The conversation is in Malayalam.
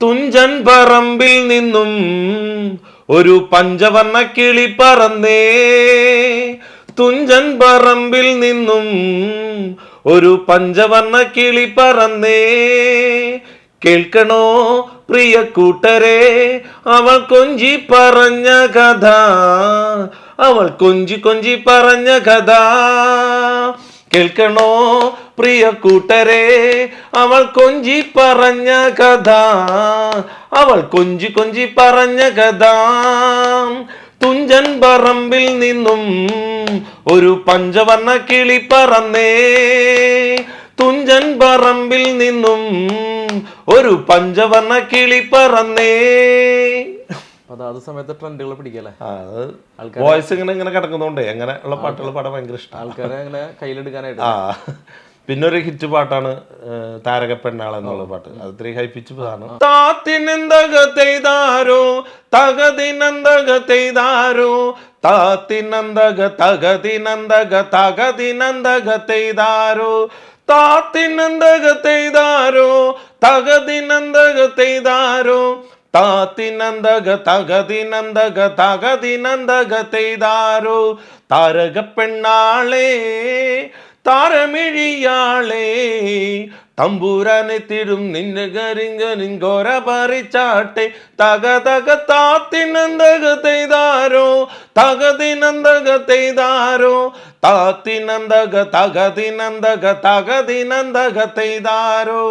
തുഞ്ചൻ പറമ്പിൽ നിന്നും ഒരു പഞ്ചവർണ കിളി പറന്നേ. തുഞ്ചൻ പറമ്പിൽ നിന്നും ഒരു പഞ്ചവർണ കിളി പറന്നേ. കേൾക്കണോ പ്രിയ കൂട്ടരെ അവൾ കൊഞ്ചി പറഞ്ഞ കഥ അവൾ കൊഞ്ചി കൊഞ്ചി പറഞ്ഞ കഥ. കേൾക്കണോ പ്രിയ കൂട്ടരെ അവൾ കൊഞ്ചി പറഞ്ഞ കഥ. അവൾ കൊഞ്ചി കൊഞ്ചി പറഞ്ഞ കഥ. തുഞ്ചൻ പറമ്പിൽ നിന്നും ഒരു പഞ്ചവർണ കിളി പറന്നേ. തുഞ്ചൻ പറമ്പിൽ നിന്നും ഒരു പഞ്ചവർണ കിളി പറന്നേ. അതാത് സമയത്ത് ട്രെൻഡുകൾ പിടിക്കല്ലേ? വോയിസ് ഇങ്ങനെ ഇങ്ങനെ കിടക്കുന്നോണ്ടേ അങ്ങനെ ഉള്ള പാട്ടുകൾ പാടാൻ ഭയങ്കര ഇഷ്ടം. ആൾക്കാരെ അങ്ങനെ കയ്യിലെടുക്കാനായിട്ട്. പിന്നെ ഒരു ഹിറ്റ് പാട്ടാണ് താരക പെണ്ണാൾ എന്നുള്ള പാട്ട്. അത് ത്രീ ഹൈ പിച്ച് ആണ് താത്തിനെന്തകത്തെയ്താരോ തകതിനന്തകത്തെയ്താരോ താത്തിനന്തക തകതിനന്തക തകതിനന്തകത്തെയ്താരോ താത്തിനന്തകത്തെയ്താരോ തകതിനന്തകത്തെയ്താരോ താത്തിനന്തക തകതിനന്തക തെയ്താരോ താരക പെണ്ണാളേ താരമിഴിയാളേ തിരും നിന്നെ കരിങ്കനിങ്കോര പറിച്ചാട്ടെ. തക തക താത്തിനന്തക തെയ്താരോ തകതിനന്തക തെയ്താരോ. താത്തിനന്തക തകതിനന്തക തകതിനന്തകത്തെയ്താരോ